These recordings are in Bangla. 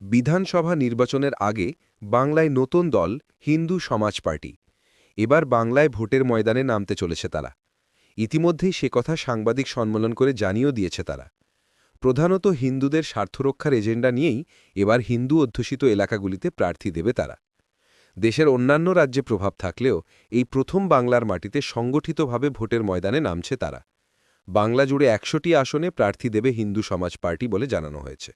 বিধানসভা নির্বাচনের আগে বাংলায় নতুন দল হিন্দু সমাজ পার্টি। এবার বাংলায় ভোটের ময়দানে নামতে চলেছে তারা। ইতিমধ্যেই সে কথা সাংবাদিক সম্মেলন করে জানিয়েও দিয়েছে তারা। প্রধানত হিন্দুদের স্বার্থরক্ষার এজেন্ডা নিয়েই এবার হিন্দু অধ্যুষিত এলাকাগুলিতে প্রার্থী দেবে তারা। দেশের অন্যান্য রাজ্যে প্রভাব থাকলেও এই প্রথম বাংলার মাটিতে সংগঠিতভাবে ভোটের ময়দানে নামছে তারা। বাংলা জুড়ে একশোটি আসনে প্রার্থী দেবে হিন্দু সমাজ পার্টি বলে জানানো হয়েছে।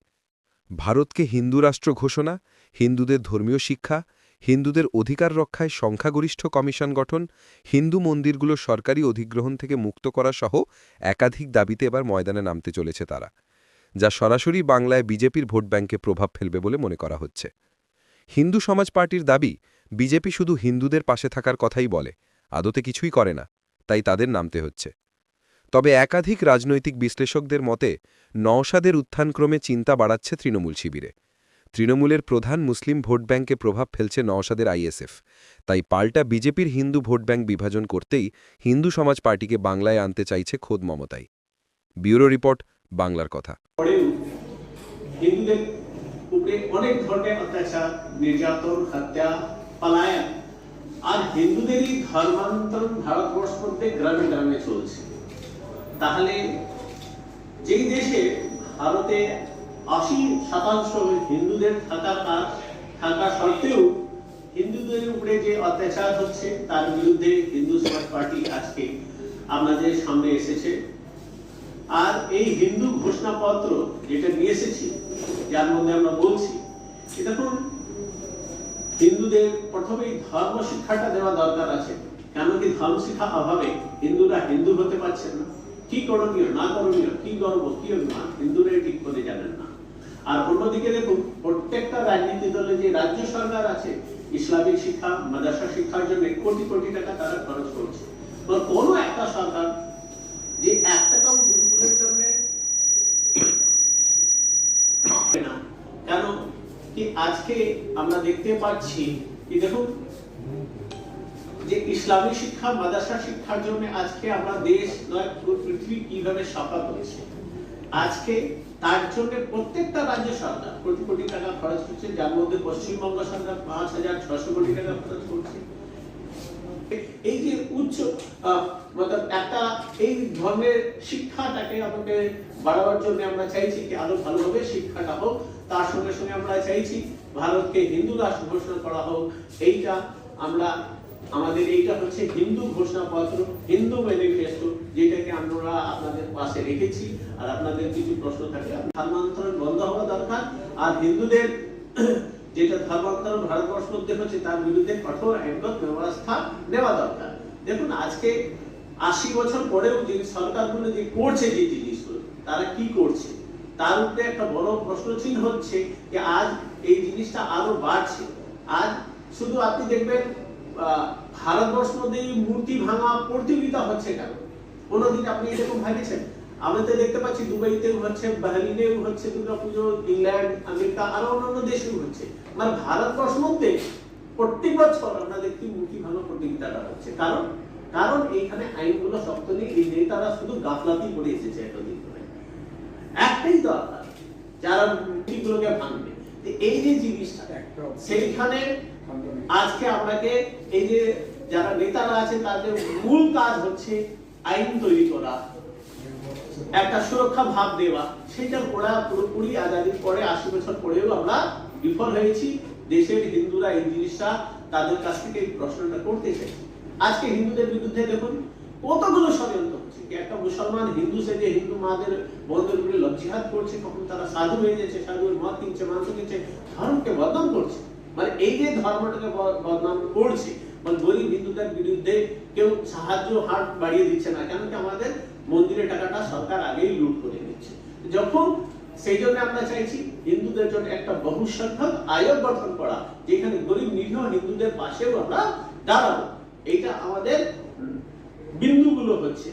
ভারতকে হিন্দু রাষ্ট্র ঘোষণা, হিন্দুদের ধর্মীয় শিক্ষা, হিন্দুদের অধিকার রক্ষায় সংখ্যাগরিষ্ঠ কমিশন গঠন, হিন্দু মন্দিরগুলো সরকারি অধিগ্রহণ থেকে মুক্ত করা সহ একাধিক দাবিতে এবার ময়দানে নামতে চলেছে তারা, যা সরাসরি বাংলায় বিজেপির ভোট ব্যাংকে প্রভাব ফেলবে বলে মনে করা হচ্ছে। হিন্দু সমাজ পার্টির দাবি, বিজেপি শুধু হিন্দুদের পাশে থাকার কথাই বলে, আদতে কিছুই করে না, তাই তাদের নামতে হচ্ছে। তবে একাধিক রাজনৈতিক বিশ্লেষকদের মতে, নওশাদের উত্থানক্রমে চিন্তা বাড়াচ্ছে তৃণমূল শিবিরে। তৃণমূলের প্রধান মুসলিম ভোট ব্যাংকে প্রভাব ফেলছে নওশাদের আইএসএফ। তাই পাল্টা বিজেপির হিন্দু ভোট ব্যাংক বিভাজন করতেই হিন্দু সমাজ পার্টিকে বাংলায় আনতে চাইছে খোদ মমতাই। ব্যুরো রিপোর্ট, বাংলার কথা। অনেক ধরনের অত্যাচার, নির্যাতন, হত্যা পালায়ন, আর হিন্দুদেরই ধর্মান্তরণ ভারতবর্ষ মধ্যে গ্রামে গ্রামে চলছে। তাহলে যেই দেশে ভারতে আশি শতাংশ হিন্দুদের থাকা থাকা সত্ত্বেও হিন্দুদের উপরে যে অত্যাচার হচ্ছে, তার বিরুদ্ধে হিন্দু সমাজ পার্টি আজকে আমাদের সামনে এসেছে। আর এই হিন্দু ঘোষণাপত্র যেটা নিয়ে এসেছি, যার মধ্যে আমরা বলছি দেখুন, হিন্দুদের প্রথমেই ধর্ম শিক্ষাটা দেওয়া দরকার আছে। কেন কি ধর্ম শিক্ষা অভাবে হিন্দুরা হিন্দু হতে পারছেন না। কি করণীয় না? করণীয় কি গর্ব কি অভিমান হিন্দুরা ঠিক করে জানেন না। আর অন্যদিকে দেখুন, প্রত্যেকটা রাজনীতি দলে যে রাজ্য সরকার আছে, ইসলামিক শিক্ষা, মাদ্রাসা শিক্ষার জন্য কোটি কোটি টাকা তারা খরচ করছে। কোনো একটা সরকার যে এক টাকাও গুরুকুলের জন্য না। কেন? কি আজকে আমরা দেখতে পাচ্ছি, কি দেখুন যে ইসলামী শিক্ষা, মাদ্রাসা শিক্ষার জন্য আজকে আমরা দেশ নয়, পুরো পৃথিবী কীভাবে সফল হয়েছে? আজকে তার জন্য প্রত্যেকটা রাজ্য সরকার কোটি কোটি টাকা খরচ করছে যার মধ্যে পশ্চিমবঙ্গ সরকার পাঁচ হাজার ছশো কোটি টাকা খরচ করছে। এই যে উচ্চ মতলব একটা এই ধর্মের শিক্ষাটাকে আমাকে বাড়াবার জন্য আমরা চাইছি কি আরও ভালোভাবে শিক্ষাটা হোক, তার সঙ্গে সঙ্গে আমরা চাইছি ভারতকে হিন্দু রাষ্ট্র ঘোষণা করা হোক। এইটা আমরা আমাদের এইটা হচ্ছে হিন্দু ঘোষণাপত্র, হিন্দু ম্যানিফেস্টো যেটাকে আমরা আপনাদের পাশে রেখেছি। আর আপনাদের কিছু প্রশ্ন থাকে ধর্মান্তরণ বন্ধ হওয়া দরকার। আর হিন্দুদের যেটা ধর্মান্তরণ ভারতবর্ষ মধ্যে হচ্ছে, তার বিরুদ্ধে কঠোর আইনগত ব্যবস্থা নেওয়া দরকার। দেখুন, আজকে আশি বছর পরেও যে সরকারগুলো যে করছে যে জিনিসগুলো, তারা কি করছে? তার উপরে একটা বড় প্রশ্ন চিহ্ন হচ্ছে যে, আজ এই জিনিসটা আরও বাড়ছে। আজ শুধু আপনি দেখবেন ভারতবর্ষ মধ্যে এই মূর্তি ভাঙা প্রতিযোগিতা হচ্ছে কেন? কোনোদিন আপনি এরকম ভেবেছেন? আমরা তো দেখতে পাচ্ছি দুবাইতেও হচ্ছে বাহরিনেও হচ্ছে দুর্গাপুজো ইংল্যান্ড আমেরিকা আরও অন্যান্য দেশেও হচ্ছে। মানে ভারতবর্ষ মধ্যে প্রত্যেক বছর আমরা দেখি মূর্তি ভাঙা প্রতিযোগিতাটা হচ্ছে? কারণ কারণ এইখানে আইনগুলো শক্ত নেই এই নেতারা শুধু গাফলাতি করে এসেছে এতদিন ধরে। একটাই দরকার যারা মূর্তিগুলোকে ভাঙবে। এই যে জিনিসটা সেইখানে আজকে আপনাকে এই যে যারা নেতারা আছে, তাদের মূল কাজ হচ্ছে আইন তৈরি করা, একটা সুরক্ষা ভাব দেওয়া। সেটার ওরা পুরোপুরি আজাদির পরে আশি বছর পরেও আমরা বিফল হয়েছি। দেশের হিন্দুরা, এই জিনিসটা তাদের কাছ থেকে প্রশ্নটা করতে চাইছে আজকে হিন্দুদের বিরুদ্ধে দেখুন, কতগুলো ষড়যন্ত্র হচ্ছে। একটা মুসলমান হিন্দু সেজে হিন্দু মাদের বন্ধের উপরে লজ্জিহাত করছে, কখন তারা সাধু হয়ে যাচ্ছে, সাধুর মদ কিনছে, মাংস কিনছে, ধর্মকে বদনাম করছে। মানে এই যে ধর্মটাকে বদনাম করছে মানে গরিব হিন্দুদের বিরুদ্ধে কেউ সাহায্য, হাত বাড়িয়ে দিচ্ছে না, কেন কি আমাদের মন্দিরের টাকাটা সরকার আগেই লুট করে নিচ্ছে। যখন সেই জন্য আমরা চাইছি হিন্দুদের জন্য একটা বহু সংখ্যক আয়োগ গঠন করা, যেখানে গরিব, নিরীহ হিন্দুদের পাশেও আমরা দাঁড়াবো। এইটা আমাদের বিন্দুগুলো হচ্ছে।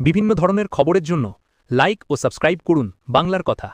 বিভিন্ন ধরনের খবরের জন্য লাইক ও সাবস্ক্রাইব করুন বাংলার কথা।